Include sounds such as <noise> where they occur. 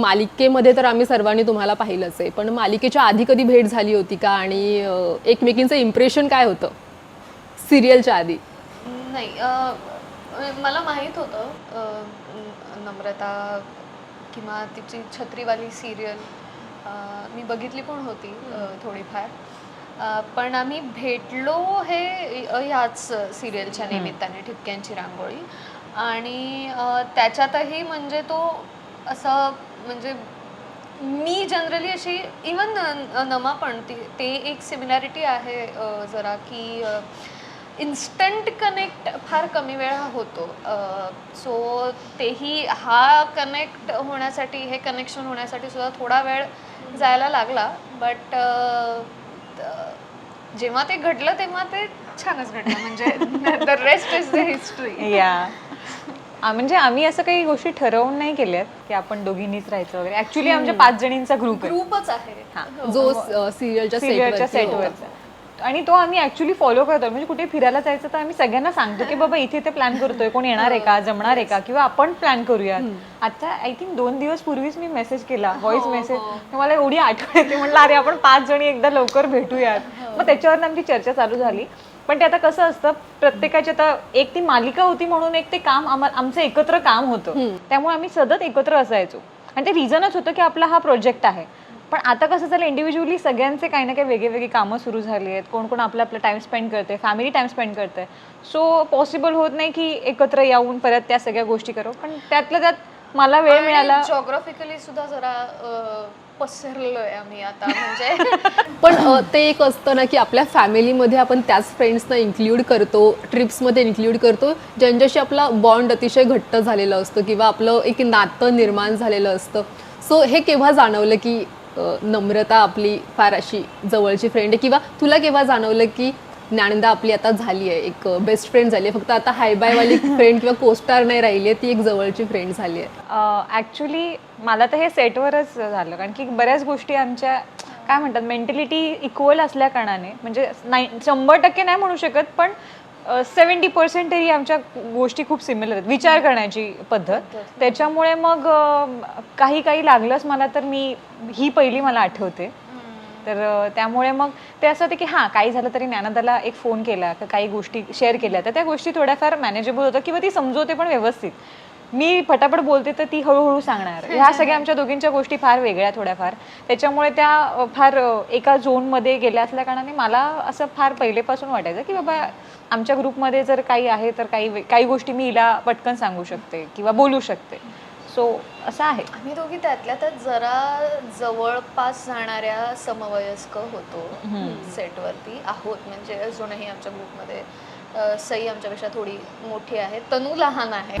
मालिकेमध्ये तर आम्ही सर्वांनी तुम्हाला पाहिलंच आहे. पण मालिकेच्या आधी कधी भेट झाली होती का? आणि एकमेकींचं इम्प्रेशन काय होतं? सिरियलच्या आधी. नाही मला माहीत होतं नम्रता किंवा तिची छत्रीवाली सिरियल मी बघितली पण होती थोडीफार. पण आम्ही भेटलो हे ह्याच सिरियलच्या निमित्ताने ठिपक्यांची रांगोळी. आणि त्याच्यातही म्हणजे तो असं म्हणजे मी जनरली अशी इवन नमा पण ती ते एक सिमिलॅरिटी आहे जरा की इन्स्टंट कनेक्ट फार कमी वेळा होतो. सो तेही हा कनेक्ट होण्यासाठी हे कनेक्शन होण्यासाठी सुद्धा थोडा वेळ जायला लागला. बट जेव्हा ते घडलं तेव्हा ते छानच घडलं. म्हणजे the rest is the history या आ, म्हणजे आम्ही असं काही गोष्टी ठरवून नाही केल्यात की आपण दोघींनीच राहायचं वगैरे. ऍक्च्युली आमच्या पाच जणींचा ग्रुप आहे. ग्रुपच आहे. हा. जो सिरियलच्या सिरियलच्या सेटवर सेटवरचा आणि तो आम्ही ऍक्च्युली फॉलो करतो म्हणजे कुठे फिरायला जायचं तर आम्ही सगळ्यांना सांगतो की बाबा इथे ते प्लॅन करतोय. कोण येणार आहे का? जमणार आहे का? किंवा आपण प्लॅन करूयात. आता आय थिंक दोन दिवस पूर्वीच मी मेसेज केला व्हॉइस मेसेज मला एवढी आठवण येते. म्हटलं अरे आपण पाच जणी एकदा लवकर भेटूयात. मग त्याच्यावर आमची चर्चा चालू झाली. पण ते आता कसं असतं प्रत्येकाची आता एक ती मालिका होती म्हणून एक ते काम आमचं एकत्र काम होतं. त्यामुळे आम्ही सतत एकत्र असायचो. आणि ते रिझनच होतं की आपला हा प्रोजेक्ट आहे. पण आता कसं झालं इंडिव्हिज्युअली सगळ्यांचे काही ना काही वेगळे वेगळी कामं सुरू झाली आहेत. कोण कोण आपलं आपलं टाइम स्पेंड करते फॅमिली टाइम स्पेंड करते सो पॉसिबल होत नाही की एकत्र येऊन परत त्या सगळ्या गोष्टी करू. पण त्यातल्या त्यात मला वेळ मिळाला. जॉग्राफिकली सुद्धा जरा अ, पसरलोय आम्ही आता म्हणजे. <laughs> पण अ, ते एक असतं ना की आपल्या फॅमिलीमध्ये आपण त्याच फ्रेंड्सना इन्क्ल्यूड करतो ट्रिप्समध्ये इन्क्ल्यूड करतो ज्यांच्याशी आपला बॉन्ड अतिशय घट्ट झालेलं असतं किंवा आपलं एक नातं निर्माण झालेलं असतं. सो हे केव्हा जाणवलं की अ, नम्रता आपली फार अशी जवळची फ्रेंड आहे? किंवा तुला केव्हा जाणवलं की ज्ञानदा आपली आता झाली आहे. एक बेस्ट फ्रेंड झाली आहे. फक्त आता हाय बायवाली फ्रेंड किंवा कोस्टार नाही राहिली आहे ती एक जवळची फ्रेंड झाली आहे. ॲक्च्युली मला तर हे सेटवरच झालं. कारण की बऱ्याच गोष्टी आमच्या काय म्हणतात मेंटॅलिटी इक्वल असल्या कारणाने म्हणजे नाई शंभर टक्के नाही म्हणू शकत पण सेवन्टी पर्सेंट तरी आमच्या गोष्टी खूप सिमिलर आहेत. विचार करण्याची पद्धत. त्याच्यामुळे मग काही काही लागलंच मला तर मी ही पहिली मला आठवते. तर त्यामुळे मग ते असं होतं की हां काही झालं तरी ज्ञानदाला एक फोन केला का काही गोष्टी शेअर केल्या. तर त्या गोष्टी थोड्याफार मॅनेजेबल होतं किंवा ती समजवते पण व्यवस्थित. मी फटाफट बोलते तर ती हळूहळू सांगणार. ह्या <laughs> सगळ्या आमच्या दोघींच्या गोष्टी फार वेगळ्या थोड्याफार. त्याच्यामुळे त्या फार एका झोनमध्ये गेल्या असल्या कारणाने मला असं फार पहिलेपासून वाटायचं की बाबा आमच्या ग्रुपमध्ये जर काही आहे तर काही काही गोष्टी मी हिला पटकन सांगू शकते किंवा बोलू शकते. सो असं आहे. आम्ही दोघी त्यातल्या त्यात जरा जवळपास जाणाऱ्या समवयस्क होतो सेटवरती आहोत. म्हणजे अजूनही आमच्या ग्रुपमध्ये सई आमच्यापेक्षा थोडी मोठी आहे. तनू लहान आहे.